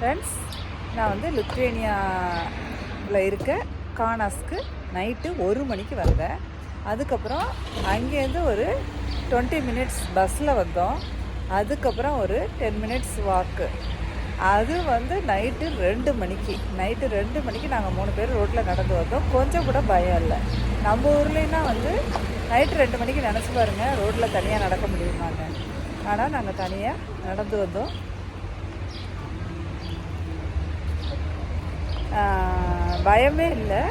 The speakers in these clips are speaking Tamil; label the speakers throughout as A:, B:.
A: ஃப்ரெண்ட்ஸ் நான் வந்து லுத்வேனியாவில் இருக்க கானாஸ்க்கு நைட்டு ஒரு மணிக்கு வந்தேன் அதுக்கப்புறம் அங்கேருந்து ஒரு டுவெண்ட்டி மினிட்ஸ் பஸ்ஸில் வந்தோம். அதுக்கப்புறம் ஒரு டென் மினிட்ஸ் வாக்கு. அது வந்து நைட்டு ரெண்டு மணிக்கு. நைட்டு ரெண்டு மணிக்கு நாங்கள் மூணு பேர் ரோட்டில் நடந்து வந்தோம். கொஞ்சம் கூட பயம் இல்லை. நம்ம ஊர்லேன்னா வந்து நைட்டு ரெண்டு மணிக்கு நினச்சி பாருங்கள் ரோட்டில் தனியாக நடக்க முடியுமாங்க ஆனால் நாங்கள் தனியாக நடந்து வந்தோம். பயமே இல்லை.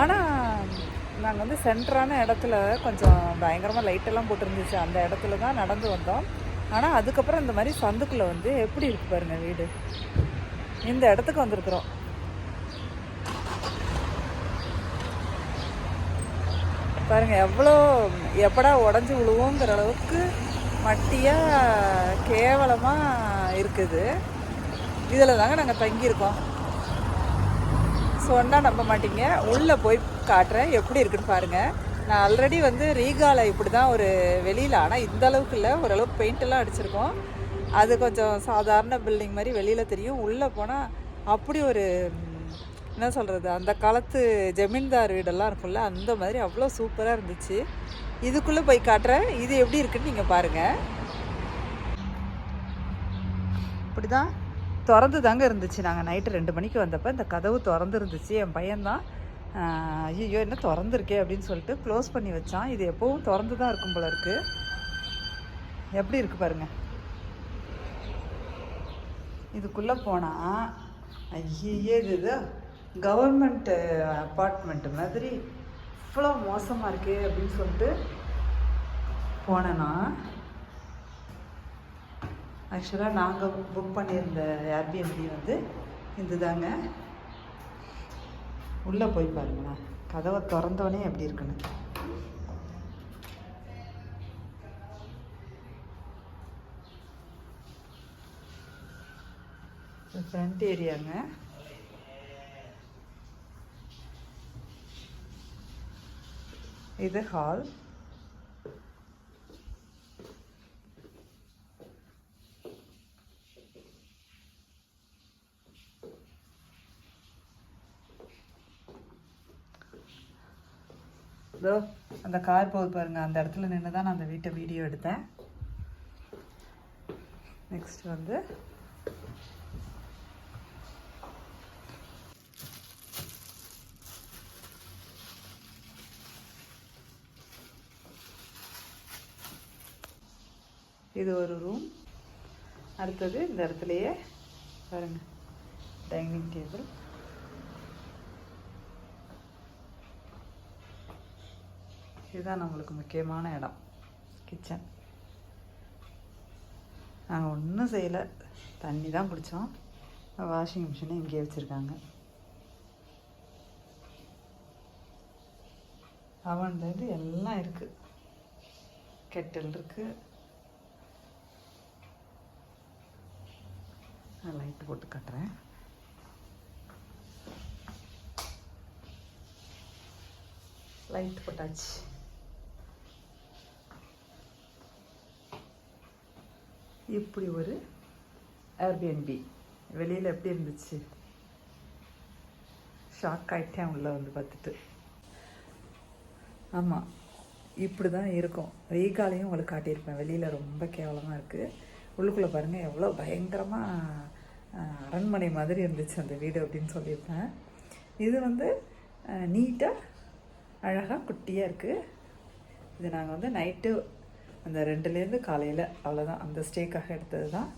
A: ஆனால் நாங்கள் வந்து சென்டரான இடத்துல கொஞ்சம் பயங்கரமாக லைட்டெல்லாம் போட்டிருந்துச்சு. அந்த இடத்துல தான் நடந்து வந்தோம். ஆனால் அதுக்கப்புறம் இந்த மாதிரி சந்துக்குள்ளே வந்து எப்படி இருக்கு பாருங்கள் வீடு? இந்த இடத்துக்கு வந்திருக்கிறோம். பாருங்கள் எவ்வளோ எப்படா உடஞ்சி விழுவோங்கிற அளவுக்கு மட்டியாக கேவலமாக இருக்குது. இதில் தாங்க நாங்கள் தங்கியிருக்கோம். சொன்னால் நம்ப மாட்டீங்க. உள்ளே போய் காட்டுறேன். எப்படி இருக்குன்னு பாருங்கள் நான் ஆல்ரெடி வந்து ரீகாவில் இப்படி தான் ஒரு வெளியில் ஆனால் இந்த அளவுக்கு இல்லை. ஓரளவுக்கு பெயிண்டெல்லாம் அடிச்சிருக்கோம். அது கொஞ்சம் சாதாரண பில்டிங் மாதிரி வெளியில் தெரியும். உள்ளே போனால் அப்படி ஒரு என்ன சொல்கிறது அந்த காலத்து ஜமீன்தார் வீடெல்லாம் இருக்கும்ல அந்த மாதிரி அவ்வளோ சூப்பராக இருந்துச்சு. இதுக்குள்ளே போய் காட்டுறேன். இது எப்படி இருக்குன்னு நீங்கள் பாருங்கள் இப்படி தான் திறந்து தாங்க இருந்துச்சு. நாங்கள் நைட்டு ரெண்டு மணிக்கு வந்தப்போ இந்த கதவு திறந்து இருந்துச்சு என் பையன்தான் ஐயோ என்ன திறந்துருக்கே? அப்படின்னு சொல்லிட்டு க்ளோஸ் பண்ணி வச்சான். இது எப்போவும் திறந்து தான் இருக்கும் போல இருக்குது எப்படி இருக்குது பாருங்கள் இதுக்குள்ளே போனால் ஐயே இது இது கவர்மெண்ட்டு அப்பார்ட்மெண்ட் மாதிரி இவ்வளோ மோசமாக இருக்கே அப்படின்னு சொல்லிட்டு போனேன்னா ஆக்சுவலாக நாங்கள் புக் பண்ணியிருந்த ஏர்பிஎம்பி வந்து இதுதாங்க. உள்ளே போய் பாருங்களேன் கதவை திறந்தோடனே எப்படி இருக்குன்னு. ஃப்ரண்ட் ஏரியாங்க இது ஹால் இதோ அந்த கார் போகுது பாருங்கள் அந்த இடத்துல நின்று தான் நான் அந்த வீட்டை வீடியோ எடுத்தேன். நெக்ஸ்ட் வந்து இது ஒரு ரூம் அடுத்தது இந்த இடத்துலையே பாருங்கள் டைனிங் டேபிள் இதுதான் நம்மளுக்கு முக்கியமான இடம். கிச்சன் நாங்கள் ஒன்றும் செய்யலை. தண்ணி தான் குடித்தோம் வாஷிங் மிஷினை இங்கே வச்சுருக்காங்க. அவன்லேருந்து எல்லாம் இருக்குது கெட்டில் இருக்குது நான் லைட்டு போட்டு கட்டுறேன். லைட் போட்டாச்சு. இப்படி ஒரு ஏர்பிஎன்பி வெளியில் எப்படி இருந்துச்சு? ஷாக் ஆகிட்டேன் உள்ளே வந்து பார்த்துட்டு. ஆமாம் இப்படி தான் இருக்கும். ரீகாலையும் உங்களுக்கு காட்டியிருப்பேன். வெளியில் ரொம்ப கேவலமாக இருக்குது உள்ளுக்குள்ளே பாருங்கள் எவ்வளோ பயங்கரமாக அரண்மனை மாதிரி இருந்துச்சு அந்த வீடு அப்படின்னு சொல்லியிருப்பேன். இது வந்து நீட்டாக அழகாக குட்டியாக இருக்குது இது நாங்கள் வந்து நைட்டு அந்த ரெண்டுலேருந்து காலையில் அவ்வளோதான் அந்த ஸ்டேக்காக எடுத்தது தான்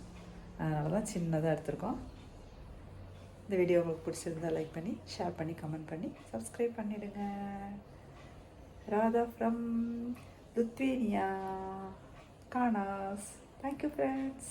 A: அதனால தான் சின்னதாக எடுத்திருக்கோம். இந்த வீடியோ உங்களுக்கு பிடிச்சிருந்தா லைக் பண்ணி ஷேர் பண்ணி கமெண்ட் பண்ணி சப்ஸ்கிரைப் பண்ணிவிடுங்க Radha from Lithuania Kaunas. Thank you friends